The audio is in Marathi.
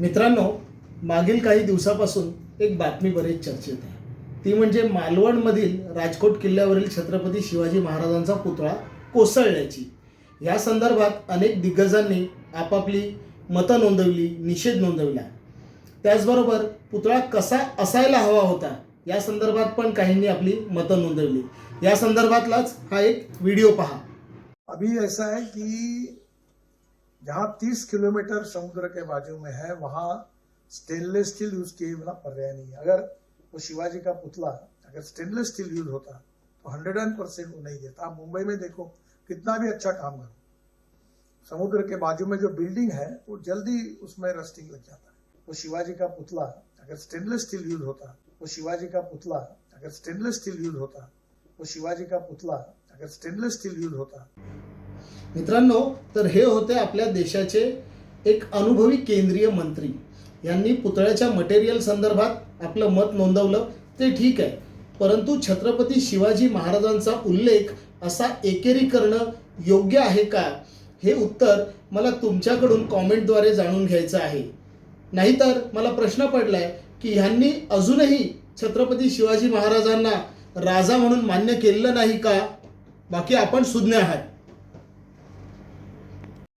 मित्रांनो मागील काही दिवसापासून एक बातमी बरेच चर्चेत आहे. ती म्हणजे मालवणमधील राजकोट किल्ल्यावरील छत्रपती शिवाजी महाराजांचा पुतळा कोसळल्याची. या संदर्भात अनेक दिग्गजांनी आपापली मतं नोंदवली निषेध नोंदवला. त्याचबरोबर पुतळा कसा असायला हवा होता या संदर्भात पण काहींनी आपली मतं नोंदवली. या संदर्भातलाच हा एक व्हिडिओ पहा. अभी ऐसा है की जहाँ 30 किलोमीटर समुद्र के बाजू में है, वहाँ स्टेनलेस स्टील यूज़ किए बिना पर्याय नहीं है। अगर वो शिवाजी का पुतला, अगर स्टेनलेस स्टील यूज़ होता तो हंड्रेड एंड परसेंट वो नहीं देता। आप मुंबई में देखो, कितना भी अच्छा काम करो, समुद्र के बाजू में जो बिल्डिंग है, वो जल्दी उसमें रस्टिंग लग जाता है। वो शिवाजी का पुतला, अगर स्टेनलेस स्टील यूज़ होता, वो शिवाजी का पुतला, अगर स्टेनलेस स्टील यूज़ होता, वो शिवाजी का पुतला, अगर स्टेनलेस स्टील यूज़ होता। मित्रांनो तर हे होते आपल्या देशाचे एक अनुभवी केंद्रीय मंत्री. यांनी पुतळ्याच्या मटेरियल संदर्भात आपलं मत नोंदवलं. ते ठीक आहे. परंतु छत्रपती शिवाजी महाराजांचा उल्लेख असा एकेरी करणं योग्य आहे का? हे उत्तर मला तुमच्याकडून कॉमेंटद्वारे जाणून घ्यायचं आहे. नाहीतर मला प्रश्न पडलाय की ह्यांनी अजूनही छत्रपती शिवाजी महाराजांना राजा म्हणून मान्य केलेलं नाही का? बाकी आपण सुज्ञ आहात.